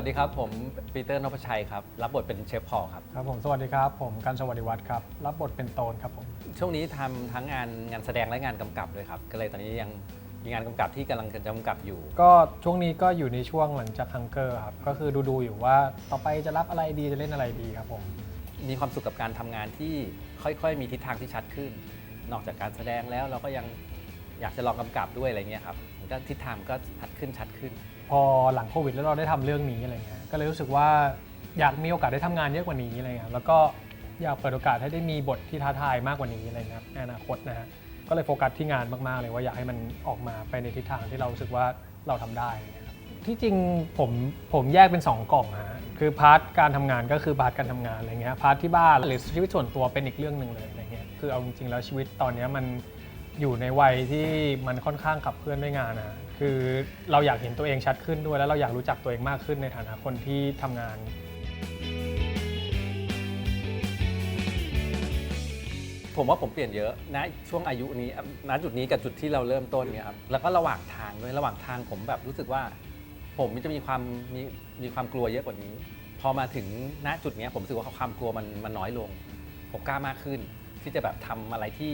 วัสดีครับ ผมปีเตอร์นพชัยครับ รับบทเป็นเชฟพอลครับ ครับผมสวัสดีครับ ผมกันสวัสดิวัฒน์ครับ รับบทเป็นโตนครับผม ช่วงนี้ทำทั้งงานงานแสดงและงานกำกับด้วยครับ ก็เลยตอนนี้ยังมีงานกำกับที่กำลังจะกำกับอยู่ ก็ช่วงนี้ก็อยู่ในช่วงหลังจากฮังเกอร์ครับ ก็คือดูดูๆอยู่ว่าต่อไปจะรับอะไรดีจะเล่นอะไรดีครับผม มีความสุขกับการทำงานที่ค่อยๆ มีทิศทางที่ชัดขึ้น นอกจากการแสดงแล้วเราก็ยังอยากจะลองกำกับด้วยอะไรเงี้ยครับมันก็ทิศทางก็ชัดขึ้นชัดขึ้น พอหลังโควิดแล้วเราได้ทำเรื่องนี้อะไรเงี้ยก็เลยรู้สึกว่าอยากมีโอกาสได้ทำงานเยอะกว่านี้อะไรเงี้ยแล้วก็อยากเปิดโอกาสให้ได้มีบทที่ท้าทายมากกว่านี้อะไรเงี้ยครับในอนาคตนะฮะก็เลยโฟกัสที่งานมากๆเลยว่าอยากให้มันออกมาไปในทิศทางที่เรารู้สึกว่าเราทำได้อะครับที่จริงผมผมแยกเป็น 2 กล่องฮะคือพาร์ทการทำงานก็คือพาร์ทการทำงานอะไรเงี้ยพาร์ทที่บ้านหรือชีวิตส่วนตัวเป็นอีกเรื่องหนึ่งเลยอะไรเงี้ยคือเอาจริงๆแล้วชีวิตตอนนี้มันอยู่ในวัยที่มันค่อนข้างขับเคลื่อนด้วยงานนะ คือเราอยากเห็นตัวเองชัดขึ้นด้วย แล้วเราอยากรู้จักตัวเองมากขึ้นในฐานะคนที่ทำงาน ผมว่าผมเปลี่ยนเยอะนะช่วงอายุนี้ณจุดนี้กับจุดที่เราเริ่มต้นเนี่ยครับแล้วก็ระหว่างทางด้วยระหว่างทางผมแบบรู้สึกว่า ผมจะมีความมีมีความกลัวเยอะกว่านี้ พอมาถึงณจุดเนี้ยผมรู้สึกว่าความกลัวมันมันน้อยลง ผมกล้ามากขึ้น ที่จะแบบทำอะไรที่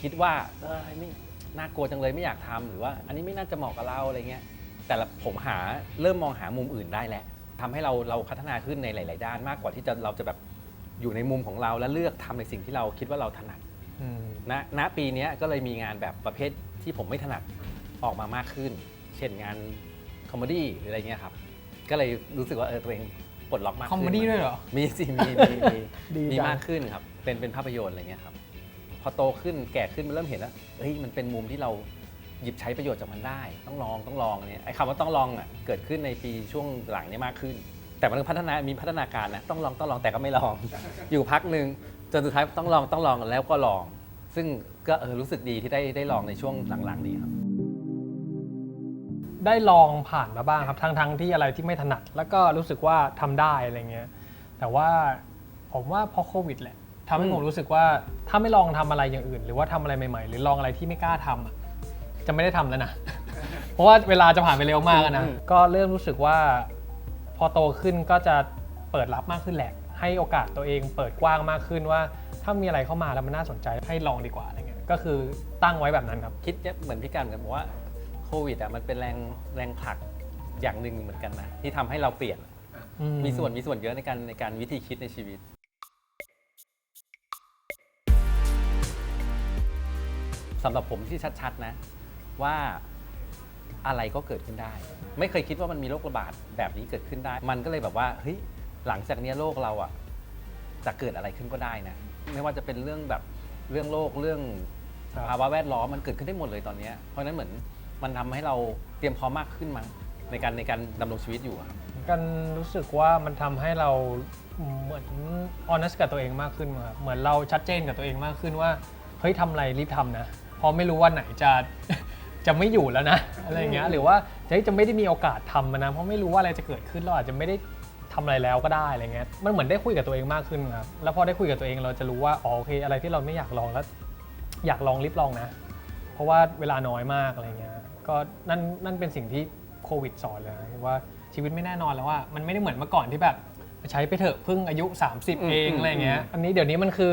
คิดว่าเออไม่ น่ากลัวจังเลยไม่อยากทำหรือว่าอันนี้ไม่น่าจะเหมาะกับเราอะไรเงี้ยแต่ละผมหาเริ่มมองหามุมอื่นได้แหละทำให้เราเราพัฒนาขึ้นในหลาย ๆ ด้านมากกว่าที่จะเราจะแบบอยู่ในมุมของเราและเลือกทำในสิ่งที่เราคิดว่าเราถนัดอืมณณปีเนี้ยก็เลยมีงานแบบประเภทที่ผมไม่ถนัดออกมามากขึ้น เช่นงานคอมเมดี้หรืออะไรเงี้ยครับ ก็เลยรู้สึกว่าเออตัวเองปลดล็อกมากคอมเมดี้ด้วยเหรอ มีสิ มีมีมีดีมีจังมากขึ้นครับ เป็นเป็นภาพยนตร์อะไรเงี้ยครับ พอโตขึ้นแก่ขึ้นมันเริ่มเห็นแล้วเฮ้ยมันเป็นมุมที่เราหยิบใช้ประโยชน์จากมันได้ ต้องลองต้องลองเนี่ยไอ้คำว่าต้องลองอะเกิดขึ้นในปีช่วงหลังเนี้มากขึ้น แต่มันก็พัฒนามีพัฒนาการนะต้องลองต้องลองแต่ก็ไม่ลอง อยู่พักหนึ่งจนสุดท้ายต้องลองต้องลองแล้วก็ลอง ซึ่งก็เออรู้สึกดีที่ได้ได้ลองในช่วงหลังๆนี้ครับได้ลองผ่านมาบ้างครับทั้งทั้งที่อะไรที่ไม่ถนัด แล้วก็รู้สึกว่าทำได้อะไรเงี้ยแต่ว่าผมว่าเพราะโควิดแหละ ทำให้อืมผมรู้สึกว่าถ้าไม่ลองทำอะไรอย่างอื่น หรือว่าทำอะไรใหม่ๆ หรือลองอะไรที่ไม่กล้าทำอะจะไม่ได้ทำแล้วนะ เพราะว่าเวลาจะผ่านไปเร็วมากอะนะ ก็เริ่มรู้สึกว่า พอโตขึ้นก็จะเปิดรับมากขึ้นแหละ ให้โอกาสตัวเองเปิดกว้างมากขึ้นว่า ถ้ามีอะไรเข้ามาแล้วมันน่าสนใจให้ลองดีกว่าอะไรเงี้ย ก็คือตั้งไว้แบบนั้นครับ คิดเนี่ยเหมือนพี่กันเหมือนกันบอกว่าโควิดอะมันเป็นแรงแรงผลักอย่างหนึ่งเหมือนกันนะที่ทำให้เราเปลี่ยนอืมีส่วนมีส่วนเยอะในการในการวิธีคิดในชีวิต สำหรับผมที่ชัด ๆ นะ ว่าอะไรก็เกิดขึ้นได้ ไม่เคยคิดว่ามันมีโรคระบาดแบบนี้เกิดขึ้นได้ มันก็เลยแบบว่าเฮ้ยหลังจากนี้โลกเราอะจะเกิดอะไรขึ้นก็ได้นะ ไม่ว่าจะเป็นเรื่องแบบเรื่องโลกเรื่องภาวะแวดล้อมมันเกิดขึ้นได้หมดเลยตอนนี้ เพราะนั้นเหมือนมันทำให้เราเตรียมพร้อมมากขึ้นมั้งในการในการดำรงชีวิตอยู่ครับกันรู้สึกว่ามันทำให้เราเหมือน honest กับตัวเองมากขึ้นครับเหมือนเราชัดเจนกับตัวเองมากขึ้นว่าเฮ้ยทำอะไรรีบทำนะ เพราะไม่รู้ว่าไหนจะจะไม่อยู่แล้วนะอะไรอย่างเงี้ยหรือว่าจะจะไม่ได้มีโอกาสทำมันนะเพราะไม่รู้ว่าอะไรจะเกิดขึ้นเราอาจจะไม่ได้ทำอะไรแล้วก็ได้อะไรเงี้ยมันเหมือนได้คุยกับตัวเองมากขึ้นครับแล้วพอได้คุยกับตัวเองเราจะรู้ว่าอ๋อโอเค อะไรที่เราไม่อยากลองแล้ว อยากลองรีบลองนะ เพราะว่าเวลาน้อยมากอะไรเงี้ยก็นั่นนั่นเป็นสิ่งที่โควิดสอนเลยนะว่าชีวิตไม่แน่นอนแล้วว่ามันไม่ได้เหมือนเมื่อก่อนที่แบบใช้ไปเถอะเพิ่งอายุ 30 เองอืมอะไรเงี้ยอืมอันนี้เดี๋ยวนี้มันคือ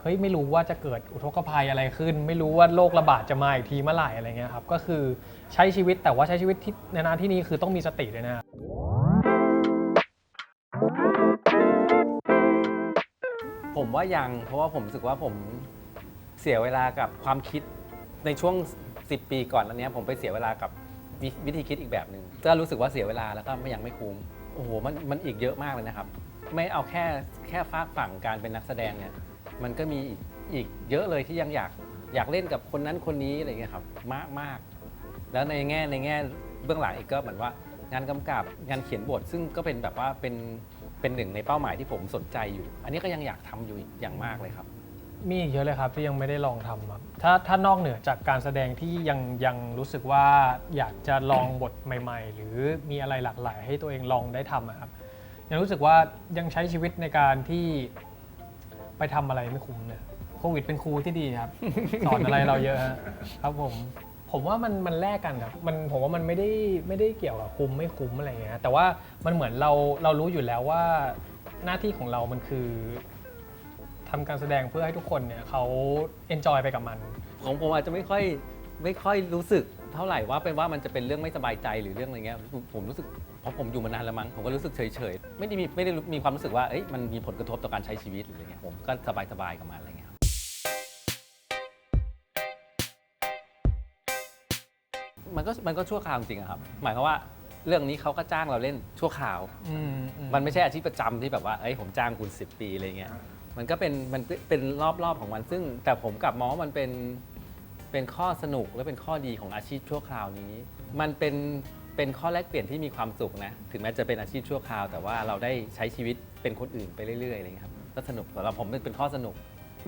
เฮ้ยไม่รู้ว่าจะเกิดอุทกภัยอะไรขึ้น ไม่รู้ว่าโรคระบาดจะมาอีกทีเมื่อไหร่อะไรเงี้ยครับก็คือใช้ชีวิตแต่ว่าใช้ชีวิตที่ในนาที่นี้คือต้องมีสติด้วยนะผมว่ายังเพราะว่าผมรู้สึกว่าผมเสียเวลากับความคิดในช่วง 10 ปีก่อนอันเนี้ยผมไปเสียเวลากับวิวิธีคิดอีกแบบหนึ่งก็รู้สึกว่าเสียเวลาแล้วก็ไม่ยังไม่คุ้มโอ้โหมันมันอีกเยอะมากเลยนะครับ ไม่เอาแค่แค่ฟากฝั่งการเป็นนักแสดงเนี่ย มันก็มีอีกอีกเยอะเลยที่ยังอยากอยากเล่นกับคนนั้นคนนี้อะไรเงี้ยครับมากมากแล้วในแง่ในแง่เบื้องหลังอีกก็เหมือนว่างานกำกับงานเขียนบท ซึ่งก็เป็นแบบว่าเป็นเป็นหนึ่งในเป้าหมายที่ผมสนใจอยู่ อันนี้ก็ยังอยากทำอยู่อย่างมากเลยครับ มีอีกเยอะเลยครับที่ยังไม่ได้ลองทำครับถ้าถ้านอกเหนือจากการแสดงที่ยังยังรู้สึกว่าอยากจะลองบทใหม่ ๆ หรือมีอะไรหลากหลายให้ตัวเองลองได้ทำครับยังรู้สึกว่ายังใช้ชีวิตในการที่ ไปทำอะไรไม่คุ้มเนี่ยโควิดเป็นครูที่ดีครับ สอนอะไรเราเยอะฮะครับผม ผมว่ามันมันแลกกันครับมันผมว่ามันไม่ได้ไม่ได้เกี่ยวกับคุ้มไม่คุ้มอะไรเงี้ยแต่ว่ามันเหมือนเราเรารู้อยู่แล้วว่าหน้าที่ของเรามันคือทำการแสดงเพื่อให้ทุกคนเนี่ยเขาเอนจอยไปกับมัน ของผมอาจจะไม่ค่อยไม่ค่อยรู้สึกเท่าไหร่ว่าเป็นว่ามันจะเป็นเรื่องไม่สบายใจหรือเรื่องอะไรเงี้ยผมรู้สึกเพ ราะผมอยู่มานานแล้วมั้งผมก็รู้สึกเฉยๆ ไม่ได้มีไม่ได้มีความรู้สึกว่าเอ้ยมันมีผลกระทบต่อการใช้ชีวิตหรืออะไรเงี้ยผมก็สบายๆกับมันอะไรเงี้ยครับมันก็มันก็ชั่วคราวจริงๆอะครับ หมายความว่าเรื่องนี้เขาก็จ้างเราเล่นชั่วคราว อืมอืมมันไม่ใช่อาชีพประจำที่แบบว่า เอ้ย ผมจ้างคุณ 10 ปีอะไรเงี้ย มันก็เป็น มันเป็นรอบๆของมัน ซึ่งแต่ผมกลับมองว่ามันเป็น เป็นข้อสนุกและเป็นข้อดีของอาชีพชั่วคราวนี้ มันเป็น เป็นข้อแลกเปลี่ยนที่มีความสุขนะ ถึงแม้จะเป็นอาชีพชั่วคราว แต่ว่าเราได้ใช้ชีวิตเป็นคนอื่นไปเรื่อยๆอะไรเงี้ยครับก็สนุกสำหรับผมเป็นข้อสนุก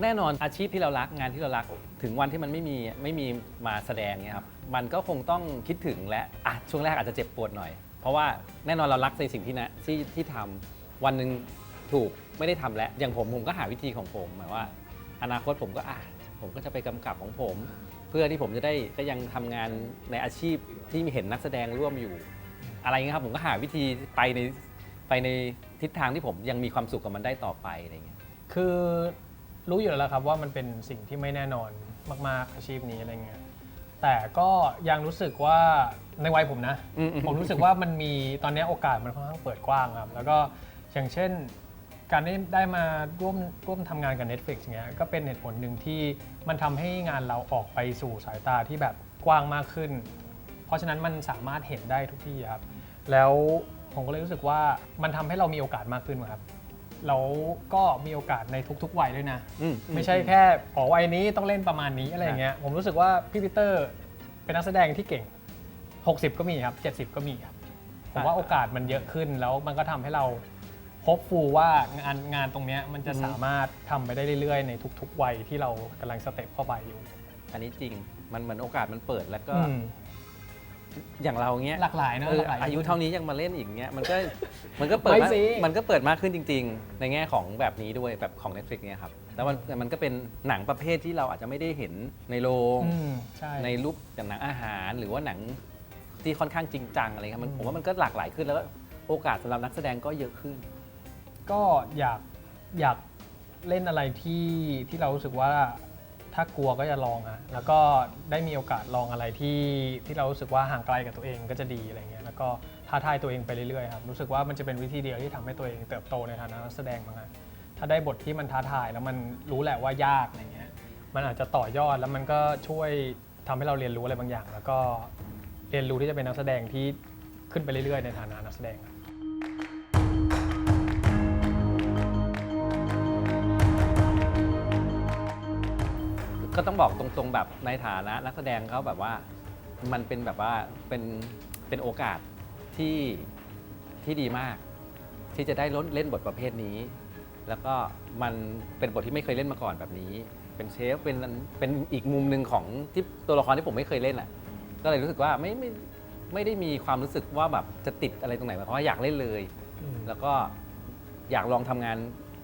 แน่นอนอาชีพที่เรารักงานที่เรารัก ถึงวันที่มันไม่มีไม่มีมาแสดงเนี่ยครับมันก็คงต้องคิดถึงและอะช่วงแรกอาจจะเจ็บปวดหน่อย เพราะว่าแน่นอนเรารักในสิ่งที่นะที่ที่ทำวันหนึ่งถูกไม่ได้ทำแล้วอย่างผมผมก็หาวิธีของผมหมายว่า อนาคตผมก็อะผมก็จะไปกำกับของผม เพื่อที่ผมจะได้ก็ยังทำงานในอาชีพที่มีเห็นนักแสดงร่วมอยู่ อะไรเงี้ยครับผมก็หาวิธีไปในไปในทิศทางที่ผมยังมีความสุขกับมันได้ต่อไปอะไรเงี้ยคือรู้อยู่แล้วครับว่ามันเป็นสิ่งที่ไม่แน่นอนมาก ๆ อาชีพนี้อะไรเงี้ยแต่ก็ยังรู้สึกว่าในวัยผมนะอืมอืมผมรู้สึกว่ามันมีตอนนี้โอกาสมันค่อนข้างเปิดกว้างครับ แล้วก็อย่างเช่น การได้ได้มาร่วมร่วมทำงานกับ Netflix เงี้ยก็เป็นเหตุผลหนึ่งที่มันทำให้งานเราออกไปสู่สายตาที่แบบกว้างมากขึ้น เพราะฉะนั้นมันสามารถเห็นได้ทุกที่ครับ แล้วผมก็เลยรู้สึกว่ามันทำให้เรามีโอกาสมากขึ้นครับแล้วก็มีโอกาสในทุกๆวัยด้วยนะ อืไม่ใช่แค่อ๋อวัยนี้ต้องเล่นประมาณนี้อะไรอย่างเงี้ยผมรู้สึกว่าพี่ปีเตอร์เป็นนักแสดงที่เก่ง 60 ก็มีครับ 70 ก็มีครับผมว่าโอกาสมันเยอะขึ้นแล้วมันก็ทำให้เรา พบฟูว่างานงานตรงเนี้ยมันจะสามารถทำไปได้เรื่อยๆ ในทุกๆ วัยที่เรากำลังสเต็ปเข้าไปอยู่อันนี้จริงมันเหมือนโอกาสมันเปิดแล้วก็อืมอย่างเราเงี้ยหลากหลายเนอะเออหลากหลายอายุเท่านี้ยังมาเล่นอีกเงี้ยมันก็มันก็เปิดไม่มากสิ มันก็เปิดมากขึ้นจริง ๆ ในแง่ของแบบนี้ด้วยแบบของ Netflix เนี่ยครับแล้วมันมันก็เป็นหนังประเภทที่เราอาจจะไม่ได้เห็นในโรง อืมใช่ ในรูปอย่างหนังอาหารหรือว่าหนังที่ค่อนข้างจริงจังอะไรเงี้ยมันผมว่ามันก็หลากหลายขึ้นแล้วก็โอกาสสำหรับนักแสดงก็เยอะขึ้น ก็อยากอยากเล่นอะไรที่ที่เรารู้สึกว่าถ้ากลัวก็จะลองอะแล้วก็ได้มีโอกาสลองอะไรที่ที่เรารู้สึกว่าห่างไกลกับตัวเองก็จะดีอะไรเงี้ยแล้วก็ท้าทายตัวเองไปเรื่อยๆครับรู้สึกว่ามันจะเป็นวิธีเดียวที่ทำให้ตัวเองเติบโตในฐานะนักแสดงมั้งฮะถ้าได้บทที่มันท้าทายแล้วมันรู้แหละว่ายากอะไรเงี้ยมันอาจจะต่อยอดแล้วมันก็ช่วยทำให้เราเรียนรู้อะไรบางอย่าง แล้วก็เรียนรู้ที่จะเป็นนักแสดงที่ขึ้นไปเรื่อยๆ ในฐานะนักแสดงครับ ก็ต้องบอกตรงๆแบบในฐานะนักแสดงเขาแบบว่ามันเป็นแบบว่าเป็นเป็นโอกาสที่ที่ดีมาก ที่จะได้เล่นเล่นบทประเภทนี้ แล้วก็มันเป็นบทที่ไม่เคยเล่นมาก่อนแบบนี้ เป็นเชฟเป็นเป็นอีกมุมหนึ่งของที่ตัวละครที่ผมไม่เคยเล่นอะ ก็เลยรู้สึกว่าไม่ไม่ไม่ได้มีความรู้สึกว่าแบบจะติดอะไรตรงไหนเพราะว่าอยากเล่นเลย แล้วก็อยากลองทำงาน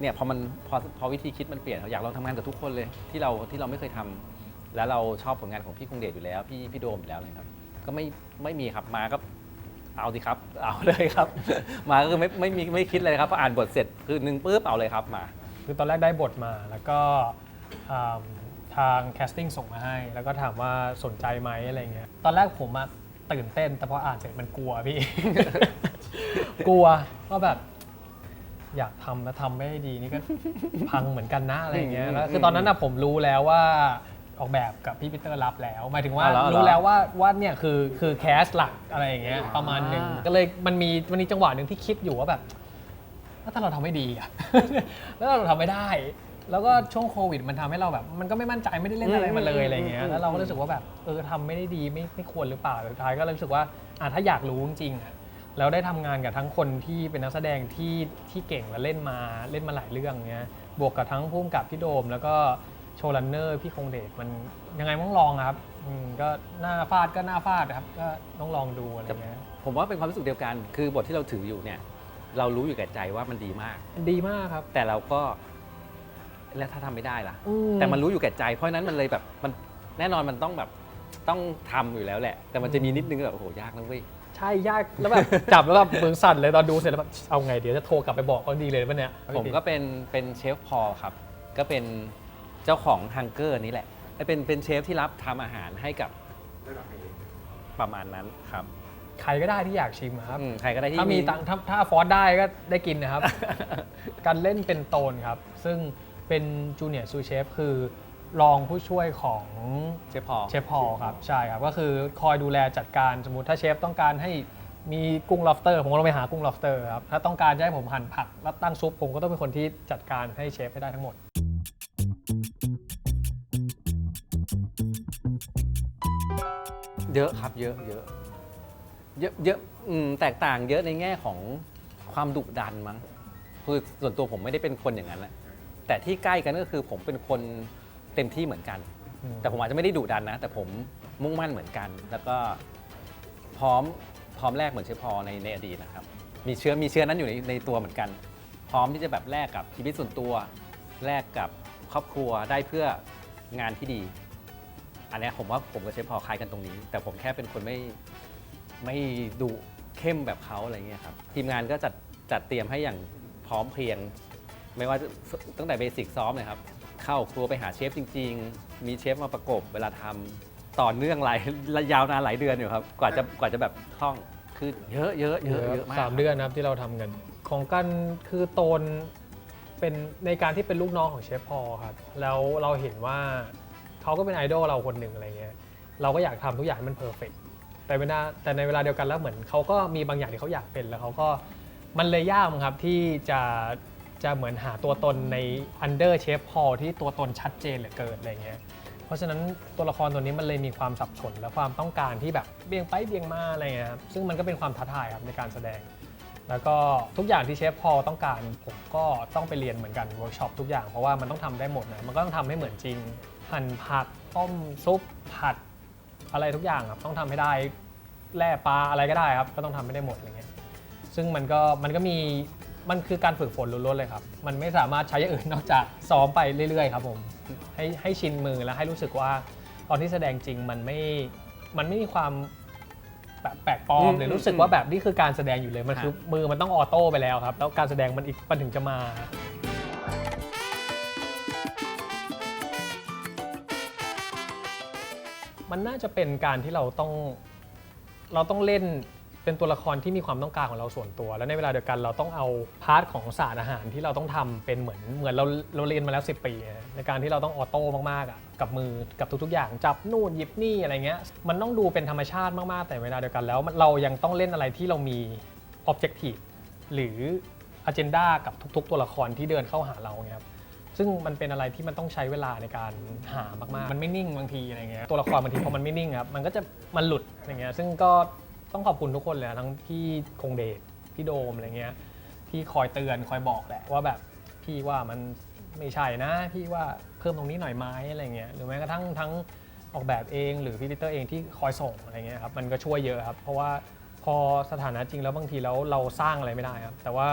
เนี่ยพอมันพอพอวิธีคิดมันเปลี่ยนอยากลองทำงานกับทุกคนเลยที่เราที่เราไม่เคยทำแล้วเราชอบผลงานของพี่คงเดชอยู่แล้ว พี่พี่โดมอยู่แล้วเลยครับ ก็ไม่ไม่มีครับมาก็เอาสิครับ เอาเลยครับ มาก็คือไม่ไม่มีไม่คิดเลยครับพออ่านบทเสร็จคือหนึ่งปุ๊บเอาเลยครับมา คือตอนแรกได้บทมาแล้วก็อ่าทางแคสติ้งส่งมาให้ แล้วก็ถามว่าสนใจไหมอะไรเงี้ยตอนแรกผมอะตื่นเต้น แต่พออ่านเสร็จมันกลัวพี่ กลัวว่าแบบ อยากทำแล้วทำไม่ได้ดีนี่ก็ พังเหมือนกันนะอะไรเงี้ยแล้วคือตอนนั้นอะผมรู้แล้วว่าออกแบบกับพี่ปีเตอร์รับแล้วหมายถึงว่าอ๋อเหรอรู้แล้วว่าว่าเนี่ยคือคือแคสหลักอะไรอย่างเงี้ยประมาณหนึ่งอ่าก็เลยมันมีมันมีจังหวะหนึ่งที่คิดอยู่ว่าแบบแล้วถ้าเราทำไม่ดีอะแล้วเราทำไม่ได้ แล้วก็ช่วงโควิด มันทำให้เราแบบ มันก็ไม่มั่นใจไม่ได้เล่นอะไรมาเลยอะไรเงี้ยแล้วเราก็รู้สึกว่าแบบเออทำไม่ได้ดีไม่ไม่ควรหรือเปล่าสุดท้ายก็เลยรู้สึกว่าอะถ้าอยากรู้จริงๆอะ แล้วได้ทำงานกับทั้งคนที่เป็นนักแสดงที่ที่เก่งและเล่นมาเล่นมาหลายเรื่องเงี้ยบวกกับทั้งพุ่มกับพี่โดม แล้วก็โชว์รันเนอร์พี่คงเดชมันยังไงต้องลองครับอืมก็หน้าฟาดก็หน้าฟาดครับก็ต้องลองดูอะไรเงี้ยผมว่าเป็นความรู้สึกเดียวกัน คือบทที่เราถืออยู่เนี่ย เรารู้อยู่แก่ใจว่ามันดีมาก ดีมากครับ แต่เราก็ แล้วถ้าทำไม่ได้ล่ะอืแต่มันรู้อยู่แก่ใจ เพราะฉะนั้นมันเลยแบบมันแน่นอนมันต้องแบบต้องทำอยู่แล้วแหละ แต่มันจะมีนิดนึงแบบโอ้โหยากนะเว้ย ใช่ยากแล้วแบบ จับแล้วแบบมือสั่นเลยตอนดูเสร็จแล้วแบบเอาไงเดี๋ยวจะโทรกลับไปบอกเขาดีเลยปะเนี่ยผมก็เป็นเป็นเชฟพอลครับ ก็เป็นเจ้าของฮังเกอร์นี่แหละเป็นเป็นเชฟที่รับทำอาหารให้กับประมาณนั้นครับ ใครก็ได้ที่อยากชิมอะครับอืมใครก็ได้ที่ถ้ามีตังค์ถ้าถ้าฟอร์สได้ก็ได้กินนะครับ การเล่นเป็นโตนครับ ซึ่งเป็นจูเนียร์ซูเชฟคือ รองผู้ช่วยของเชฟพอลเชฟพอลครับใช่ครับ ก็คือคอยดูแลจัดการสมมติถ้าเชฟต้องการให้มีกุ้ง lobster ผมก็ต้องไปหากุ้ง lobster ครับถ้าต้องการจะให้ผมหั่นผักแล้วตั้งซุปผมก็ต้องเป็นคนที่จัดการให้เชฟให้ได้ทั้งหมด เยอะครับ เยอะเยอะเยอะเยอะอืมแตกต่างเยอะในแง่ของความดุดันมั้งคือส่วนตัวผมไม่ได้เป็นคนอย่างนั้นแหละแต่ที่ใกล้กันก็คือผมเป็นคน เต็มที่เหมือนกัน อืม แต่ผมอาจจะไม่ได้ดุดันนะ แต่ผมมุ่งมั่นเหมือนกัน แล้วก็พร้อมพร้อมแลกเหมือนเชฟพอในในอดีตนะครับ มีเชื้อมีเชื้อนั้นอยู่ในในตัวเหมือนกัน พร้อมที่จะแบบแลกกับชีวิตส่วนตัวแลกกับครอบครัวได้เพื่องานที่ดี อันเนี้ยผมว่าผมกับเชฟพอคล้ายกันตรงนี้ แต่ผมแค่เป็นคนไม่ไม่ดุเข้มแบบเขาอะไรเงี้ยครับทีมงานก็จัดจัดเตรียมให้อย่างพร้อมเพรียง ไม่ว่าจะตั้งแต่เบสิกซ้อมเลยครับ เข้าครัวไปหาเชฟจริง ๆ มีเชฟมาประกบเวลาทำต่อเนื่องหลายระยาวนานหลายเดือนอยู่ครับ กว่าจะกว่าจะแบบคล่องคือเยอะเยอะเยอะเยอะมาก สามเดือนนะครับที่เราทำกัน ของกันคือโตนเป็นในการที่เป็นลูกน้องของเชฟพอครับ แล้วเราเห็นว่าเขาก็เป็นไอดอลเราคนหนึ่งอะไรเงี้ยเราก็อยากทำทุกอย่างให้มันเพอร์เฟกแต่เวลาแต่ในเวลาเดียวกันแล้วเหมือนเขาก็มีบางอย่างที่เขาอยากเป็นแล้วเขาก็มันเลยยากมั้งครับที่จะ จะเหมือนหาตัวตนในอันเดอร์เชฟพอลที่ตัวตนชัดเจนเหลือเกินอะไรเงี้ยเพราะฉะนั้นตัวละครตัวนี้มันเลยมีความสับสนและความต้องการที่แบบเบี่ยงไปเบี่ยงมาอะไรเงี้ยครับซึ่งมันก็เป็นความท้าทายครับในการแสดง แล้วก็ทุกอย่างที่เชฟพอต้องการผมก็ต้องไปเรียนเหมือนกันเวิร์กช็อปทุกอย่างเพราะว่ามันต้องทำได้หมดนะมันก็ต้องทำให้เหมือนจริงหั่นผักต้มซุปผัดอะไรทุกอย่างครับต้องทำให้ได้แล่ปลาอะไรก็ได้ครับก็ต้องทำให้ได้หมดอะไรเงี้ยซึ่งมันก็มันก็มี มันคือการฝึกฝนล้วนๆเลยครับ มันไม่สามารถใช้อย่างอื่นนอกจากซ้อมไปเรื่อยๆครับผม ให้ให้ชินมือแล้วให้รู้สึกว่าตอนที่แสดงจริงมันไม่ มันไม่มีความแบบแปลกปลออืมมหรือรู้สึกว่าแบบนี่คือการแสดงอยู่เลย มันฮะคือมือมันต้องออโต้ไปแล้วครับ แล้วการแสดงมันอีกมันถึงจะมา มันน่าจะเป็นการที่เราต้องเราต้องเล่น เป็นตัวละครที่มีความต้องการของเราส่วนตัว แล้วในเวลาเดียวกันเราต้องเอาพาร์ทของศาสตร์อาหารที่เราต้องทำเป็นเหมือนเหมือนเราเราเรียนมาแล้ว 10 ปี ในการที่เราต้องออโต้มากๆอะกับมือกับทุกๆ อย่างจับนู่นหยิบนี่อะไรเงี้ยมันต้องดูเป็นธรรมชาติมากๆ แต่เวลาเดียวกันแล้วเรายังต้องเล่นอะไรที่เรามี objective หรือ agenda กับทุกๆ ตัวละครที่เดินเข้าหาเราเนี่ยครับซึ่งมันเป็นอะไรที่มันต้องใช้เวลาในการหามากๆ มันไม่นิ่งบางทีอะไรเงี้ย ตัวละครบางทีพอมันไม่นิ่งครับ มันก็จะมันหลุดอย่างเงี้ย ซึ่งก็ ต้องขอบคุณทุกคนเลยนะทั้งพี่คงเดชพี่โดมอะไรเงี้ยที่คอยเตือนคอยบอกแหละว่าแบบพี่ว่ามันไม่ใช่นะ พี่ว่าเพิ่มตรงนี้หน่อยไหมอะไรเงี้ยหรือแม้กระทั่งทั้งออกแบบเองหรือพี่ปีเตอร์เองที่คอยส่งอะไรเงี้ยครับมันก็ช่วยเยอะครับ เพราะว่าพอสถานะจริงแล้วบางทีแล้วเราสร้างอะไรไม่ได้ครับ แต่ว่า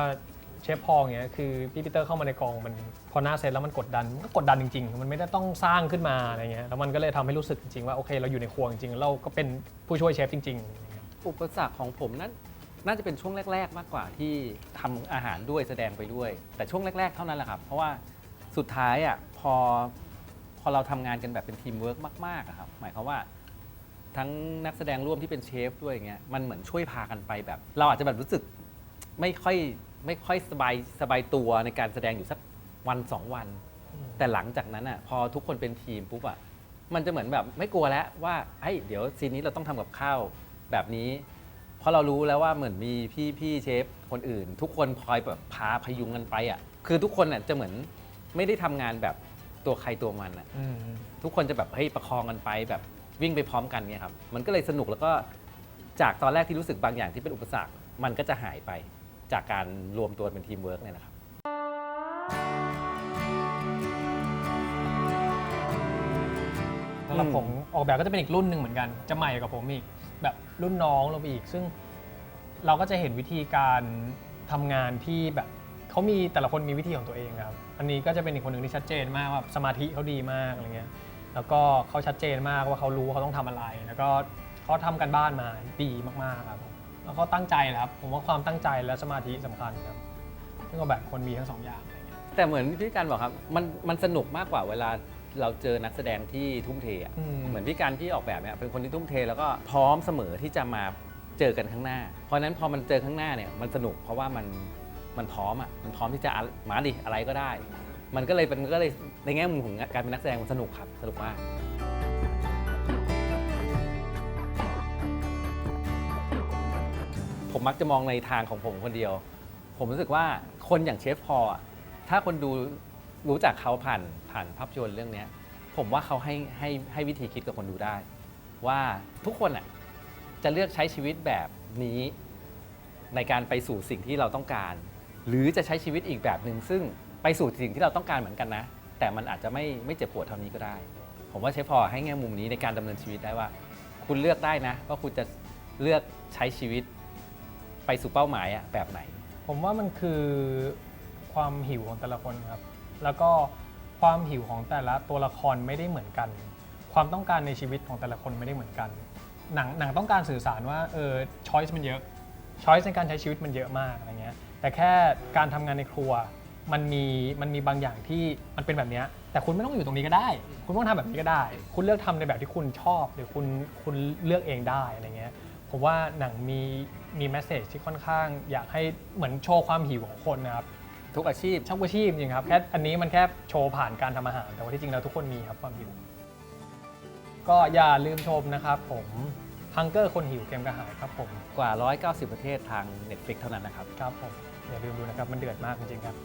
เชฟพองเงี้ยคือพี่ปีเตอร์เข้ามาในกองมันพอหน้าเซตแล้วมันกดดันมันก็กดดันจริง ๆ มันไม่ได้ต้องสร้างขึ้นมาอะไรเงี้ยแล้วมันก็เลยทำให้รู้สึกจริงๆว่าโอเคเราอยู่ในครัวจริงๆเราก็เป็นผู้ช่วยเชฟจริง ๆ อุปสรรคของผมนั้นน่าจะเป็นช่วงแรก ๆ มากกว่าที่ทำอาหารด้วยแสดงไปด้วย แต่ช่วงแรก ๆ เท่านั้นแหละครับ เพราะว่าสุดท้ายอะพอพอเราทำงานกันแบบเป็นทีมเวิร์กมากๆอะครับ หมายความว่า ทั้งนักแสดงร่วมที่เป็นเชฟด้วยอย่างเงี้ยมันเหมือนช่วยพากันไปแบบ เราอาจจะแบบรู้สึกไม่ค่อยไม่ค่อยสบายสบายตัวในการแสดงอยู่สักวันสองวัน แต่หลังจากนั้นอะพอทุกคนเป็นทีมปุ๊บอะมันจะเหมือนแบบไม่กลัวแล้วว่าเฮ้ยเดี๋ยวซีนนี้เราต้องทำกับข้าว แบบนี้ เพราะเรารู้แล้วว่าเหมือนมีพี่พี่เชฟคนอื่น ทุกคนคอยแบบพาพยุงกันไปอะคือทุกคนอะจะเหมือนไม่ได้ทำงานแบบตัวใครตัวมันอะ อืมทุกคนจะแบบเฮ้ยประคองกันไปแบบวิ่งไปพร้อมกันเนี่ยครับมันก็เลยสนุกแล้วก็จากตอนแรกที่รู้สึกบางอย่างที่เป็นอุปสรรคมันก็จะหายไปจากการรวมตัวเป็นทีมเวิร์กเนี่ยนะครับ สำหรับอืมผมออกแบบก็จะเป็นอีกรุ่นหนึ่งเหมือนกัน จะใหม่กว่าผมอีก แบบรุ่นน้องลงไปอีก ซึ่งเราก็จะเห็นวิธีการทำงานที่แบบเขามีแต่ละคนมีวิธีของตัวเองครับ อันนี้ก็จะเป็นอีกคนหนึ่งที่ชัดเจนมากว่าสมาธิเขาดีมากอะไรเงี้ย แล้วก็เขาชัดเจนมากว่าเขารู้ว่าเขาต้องทำอะไร แล้วก็เขาทำกันบ้านมาดีมากๆครับผมแล้วเขาตั้งใจแหละครับ ผมว่าความตั้งใจและสมาธิสำคัญครับซึ่งก็แบบคนมีทั้งสองอย่างอะไรเงี้ย แต่เหมือนพี่การบอกครับ มันมันสนุกมากกว่าเวลา เราเจอนักแสดงที่ทุ่มเทอะอืม เหมือนพี่การที่ออกแบบเนี่ยเป็นคนที่ทุ่มเทแล้วก็พร้อมเสมอที่จะมาเจอกันข้างหน้า เพราะฉะนั้นพอมันเจอข้างหน้าเนี่ยมันสนุกเพราะว่ามันมันพร้อมอะมันพร้อมที่จะอะมาดิอะไรก็ได้ มันก็เลยเป็นก็เลยในแง่มุมของการเป็นนักแสดงมันสนุกครับสนุกมาก ผมมักจะมองในทางของผมคนเดียว ผมรู้สึกว่าคนอย่างเชฟพอลอะถ้าคนดู รู้จักเขาผ่านผ่านภาพยนตร์เรื่องเนี้ยผมว่าเขาให้ให้ให้วิธีคิดกับคนดูได้ ว่าทุกคนอะจะเลือกใช้ชีวิตแบบนี้ในการไปสู่สิ่งที่เราต้องการ หรือจะใช้ชีวิตอีกแบบหนึ่งซึ่งไปสู่สิ่งที่เราต้องการเหมือนกันนะ แต่มันอาจจะไม่ไม่เจ็บปวดเท่านี้ก็ได้ ผมว่าเชฟพอให้แง่มุมนี้ในการดำเนินชีวิตได้ว่า คุณเลือกได้นะว่าคุณจะเลือกใช้ชีวิตไปสู่เป้าหมายอะแบบไหน ผมว่ามันคือความหิวของแต่ละคนครับ แล้วก็ความหิวของแต่ละตัวละครไม่ได้เหมือนกัน ความต้องการในชีวิตของแต่ละคนไม่ได้เหมือนกัน หนังหนังต้องการสื่อสารว่าเออช้อยส์มันเยอะช้อยส์ในการใช้ชีวิตมันเยอะมากอะไรเงี้ยแต่แค่การทำงานในครัวมันมีมันมีบางอย่างที่มันเป็นแบบนี้แต่คุณไม่ต้องอยู่ตรงนี้ก็ได้ คุณไม่ต้องทำแบบนี้ก็ได้ คุณเลือกทำในแบบที่คุณชอบ หรือคุณคุณเลือกเองได้อะไรเงี้ยผมว่าหนังมีมีแมสเซจที่ค่อนข้าง อยากให้เหมือนโชว์ความหิวของคนนะครับ ทุกอาชีพช่างอาชีพจริงครับแค่อันนี้มันแค่โชว์ผ่านการทำอาหาร แต่ว่าที่จริงแล้วทุกคนมีครับความหิว ก็อย่าลืมชมนะครับผมฮังเกอร์คนหิวเกมกระหายครับผมกว่า 190 ประเทศทาง Netflix เท่านั้นนะครับ ครับผมอย่าลืมดูนะครับมันเดือดมากจริงๆครับ